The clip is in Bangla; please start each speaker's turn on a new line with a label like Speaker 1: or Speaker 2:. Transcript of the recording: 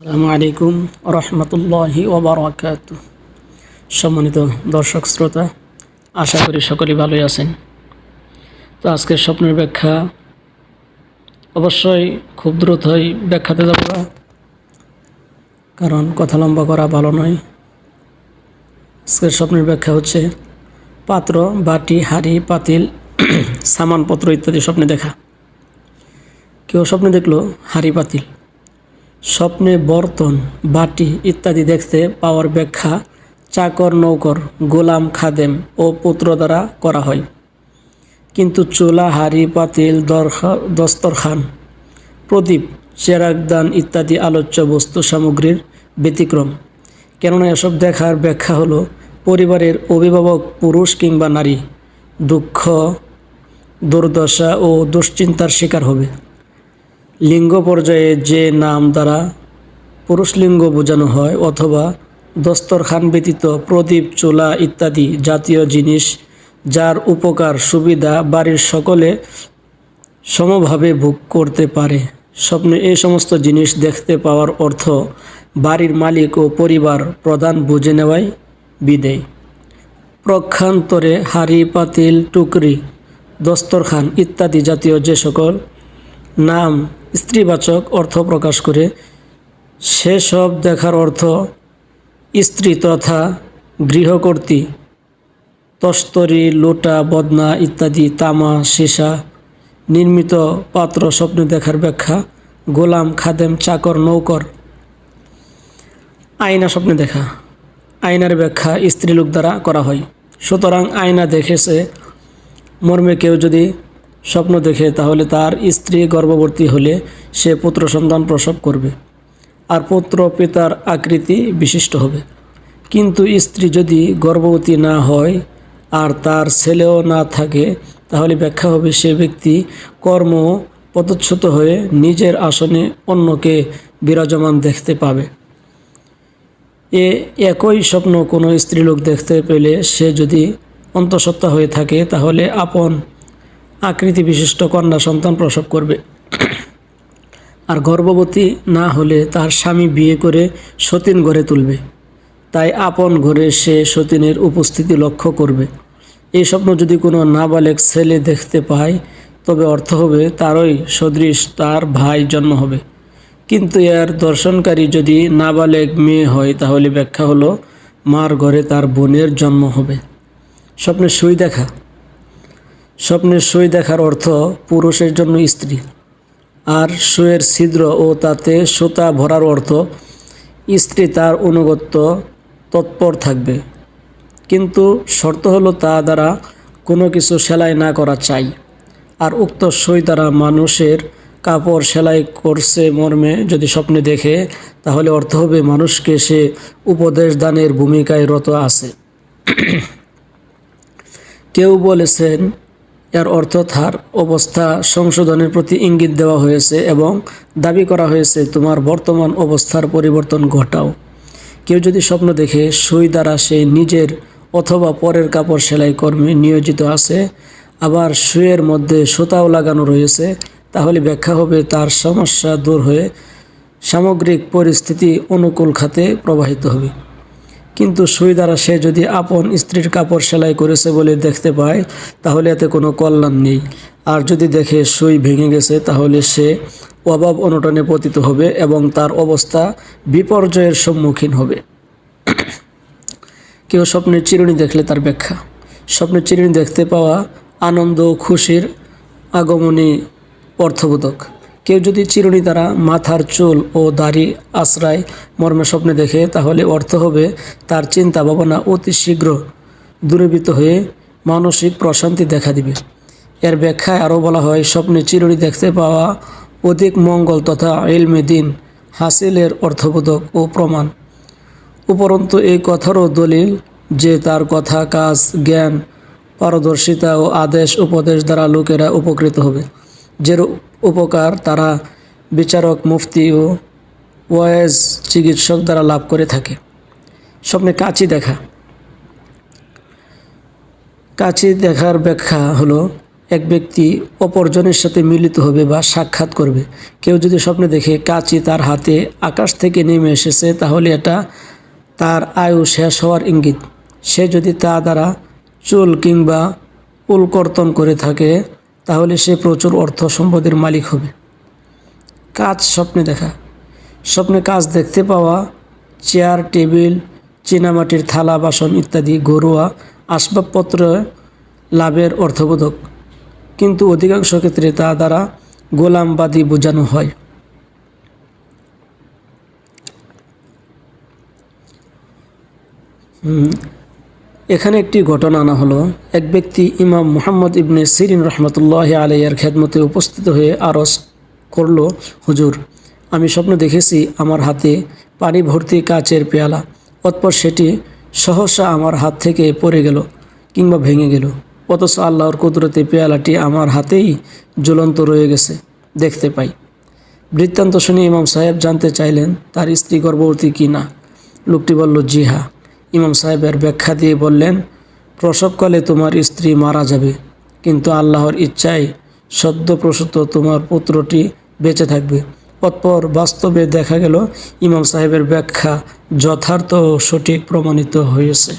Speaker 1: আসসালামু আলাইকুম রহমতুল্লাহি ওবরাকাত সম্মানিত দর্শক শ্রোতা, আশা করি সকলেই ভালোই আছেন। তো আজকের স্বপ্নের ব্যাখ্যা, অবশ্যই খুব দ্রুতই ব্যাখ্যাতে যাব কারণ কথা লম্বা করা ভালো নয়। আজকের স্বপ্নের ব্যাখ্যা হচ্ছে, পাত্র, বাটি, হাড়ি, পাতিল, সামানপত্র ইত্যাদি স্বপ্নে দেখা। কেউ স্বপ্নে দেখল হাড়ি, পাতিল। স্বপ্নে বর্তন, বাটি ইত্যাদি দেখতে পাওয়ার ব্যাখ্যা চাকর, নৌকর, গোলাম, খাদেম ও পুত্র দ্বারা করা হয়। কিন্তু চোলা, হাড়ি, পাতিল, দরখা- দস্তরখান, প্রদীপ, চেরাগদান ইত্যাদি আলোচ্য বস্তু সামগ্রীর ব্যতিক্রম। কেননা এসব দেখার ব্যাখ্যা হলো পরিবারের অভিভাবক, পুরুষ কিংবা নারী। দুঃখ, দুর্দশা ও দুশ্চিন্তার শিকার হবে। লিঙ্গ পর্যায়ে যে নাম দ্বারা পুরুষ লিঙ্গ বোঝানো হয় অথবা দস্তরখান ব্যতীত প্রদীপ, চুলা ইত্যাদি জাতীয় জিনিস যার উপকার, সুবিধা বাড়ির সকলে সমভাবে ভোগ করতে পারে। স্বপ্নে এই সমস্ত জিনিস দেখতে পাওয়ার অর্থ বাড়ির মালিক ও পরিবার প্রধান বুঝে নেওয়াই বিদেয়। প্রক্ষান্তরে হাড়ি, পাতিল, টুকরি, দস্তরখান ইত্যাদি জাতীয় যে সকল নাম স্ত্রীবাচক অর্থ প্রকাশ করে সেসব দেখার অর্থ স্ত্রী তথা গৃহকর্তী। তস্তরি, লোটা, বদনা ইত্যাদি, তামা, সীসা, নির্মিত পাত্র স্বপ্নে দেখার ব্যাখ্যা, গোলাম, খাদেম, চাকর, নৌকর। আয়না স্বপ্নে দেখা। আয়নার ব্যাখ্যা স্ত্রীলোক দ্বারা করা হয়। সুতরাং আয়না দেখেছে মর্মে কেউ যদি স্বপ্ন দেখে, তাহলে তার স্ত্রী গর্ভবতী হলে সে পুত্র সন্তান প্রসব করবে আর পুত্র পিতার আকৃতি বিশিষ্ট হবে। কিন্তু স্ত্রী যদি গর্ভবতী না হয় আর তার ছেলেও না থাকে, তাহলে ব্যাখ্যা হবে সে ব্যক্তি কর্ম পদচ্যুত হয়ে নিজের আসনে অন্যকে বিরাজমান দেখতে পাবে। এ একই স্বপ্ন কোনো স্ত্রীলোক দেখতে পেলে সে যদি অন্তঃসত্ত্বা হয়ে থাকে, তাহলে আপন আকৃতি বিশিষ্ট কন্যা সন্তান প্রসব করবে। আর গর্ভবতী না হলে তার স্বামী বিয়ে করে সতীন গড়ে তুলবে। তাই আপন ঘরে সে সতীনের উপস্থিতি লক্ষ্য করবে। এই স্বপ্ন যদি কোনো নাবালেক ছেলে দেখতে পায়, তবে অর্থ হবে তারই সদৃশ, তার ভাই জন্ম হবে। কিন্তু এর দর্শনকারী যদি নাবালেক মেয়ে হয়, তাহলে ব্যাখ্যা হলো, মার ঘরে তার বোনের জন্ম হবে। স্বপ্নে সই দেখা। স্বপ্নের সই দেখার অর্থ পুরুষের জন্য স্ত্রী। আর সইয়ের ছিদ্র ও তাতে সুতা ভরার অর্থ স্ত্রী তার অনুগত্য তৎপর থাকবে। কিন্তু শর্ত হলো তা দ্বারা কোনো কিছু সেলাই না করা চাই। আর উক্ত সই দ্বারা মানুষের কাপড় সেলাই করছে মর্মে যদি স্বপ্নে দেখে, তাহলে অর্থ হবে মানুষকে সে উপদেশ দানের ভূমিকায় রত আছে। কেউ বলেছেন এর অর্থ তার অবস্থা সংশোধনের প্রতি ইঙ্গিত দেওয়া হয়েছে এবং দাবি করা হয়েছে, তোমার বর্তমান অবস্থার পরিবর্তন ঘটাও। কেউ যদি স্বপ্ন দেখে, সই দ্বারা সে নিজের অথবা পরের কাপড় সেলাই কর্মে নিয়োজিত আছে, আবার সুয়ের মধ্যে সুতাও লাগানো রয়েছে, তাহলে ব্যাখ্যা হবে তার সমস্যা দূর হয়ে সামগ্রিক পরিস্থিতি অনুকূল খাতে প্রবাহিত হবে। কিন্তু সুই দ্বারা সে যদি আপন স্ত্রীর কাপড় সেলাই করেছে বলে দেখতে পায়, তাহলে এতে কোনো কল্যাণ নেই। আর যদি দেখে সুই ভেঙে গেছে, তাহলে সে অভাব অনটনে পতিত হবে এবং তার অবস্থা বিপর্যয়ের সম্মুখীন হবে। কেউ স্বপ্নের চিরুনি দেখলে তার ব্যাখ্যা। স্বপ্নের চিরুনি দেখতে পাওয়া আনন্দ খুশির আগমনী অর্থবোধক। কেউ যদি চিরুনি দ্বারা মাথার চুল ও দাড়ি আশ্রয় মর্মে স্বপ্নে দেখে, তাহলে অর্থ হবে তার চিন্তা ভাবনা অতি শীঘ্র দূরীভূত হয়ে মানসিক প্রশান্তি দেখা দিবে। এর ব্যাখ্যায় আরও বলা হয়, স্বপ্নে চিরুনি দেখতে পাওয়া অধিক মঙ্গল তথা এলমে দিন হাসিলের অর্থবোধক ও প্রমাণ। উপরন্তু এই কথারও দলিল যে তার কথা, কাজ, জ্ঞান, পারদর্শিতা ও আদেশ উপদেশ দ্বারা লোকেরা উপকৃত হবে। যে উপকার তারা বিচারক, মুফতি ও ওয়েজ চিকিৎসক দ্বারা লাভ করে থাকে। স্বপ্নে কাচি দেখা। কাচি দেখার ব্যাখ্যা হলো, এক ব্যক্তি অপরজনের সাথে মিলিত হবে বা সাক্ষাৎ করবে। কেউ যদি স্বপ্নে দেখে কাচি তার হাতে আকাশ থেকে নেমে এসেছে, তাহলে এটা তার আয়ু শেষ হওয়ার ইঙ্গিত। সে যদি তা দ্বারা চুল কিংবা উলকর্তন করে থাকে তাহলে সে প্রচুর অর্থ সম্পদের মালিক হবে। কাজ স্বপ্নে দেখা। স্বপ্নে কাজ দেখতে পাওয়া চেয়ার টেবিল চীনামাটির থালা বাসন ইত্যাদি ঘরোয়া আসবাবপত্র লাভের অর্থবোধক। কিন্তু অধিকাংশ ক্ষেত্রে তা দ্বারা গোলামবাদী বোঝানো হয়। হুম, এখানে একটি ঘটনা আনা হলো। এক ব্যক্তি ইমাম মুহাম্মদ ইবনে সিরিন রহমতুল্লাহ আলাইয়ার খেদমতে উপস্থিত হয়ে আরজ করল, হুজুর, আমি স্বপ্ন দেখেছি আমার হাতে পানি ভর্তি কাচের পেয়ালা, অতপর সেটি সহসা আমার হাত থেকে পড়ে গেল কিংবা ভেঙে গেল। অথচ আল্লাহর কুদরতে পেয়ালাটি আমার হাতেই জ্বলন্ত রয়ে গেছে, দেখতে পাই। বৃত্তান্ত শুনে ইমাম সাহেব জানতে চাইলেন, তার স্ত্রী গর্ভবতী কি না? লোকটি বলল জি হ্যাঁ ইমাম সাহেবের ব্যাখ্যা দিয়ে বললেন, প্রসবকালে তোমার স্ত্রী মারা যাবে, কিন্তু আল্লাহর ইচ্ছায় সদ্যপ্রসূত তোমার পুত্রটি বেঁচে থাকবে। অতপর বাস্তবে দেখা গেল, ইমাম সাহেবের ব্যাখ্যা যথার্থ সঠিক প্রমাণিত হয়েছে।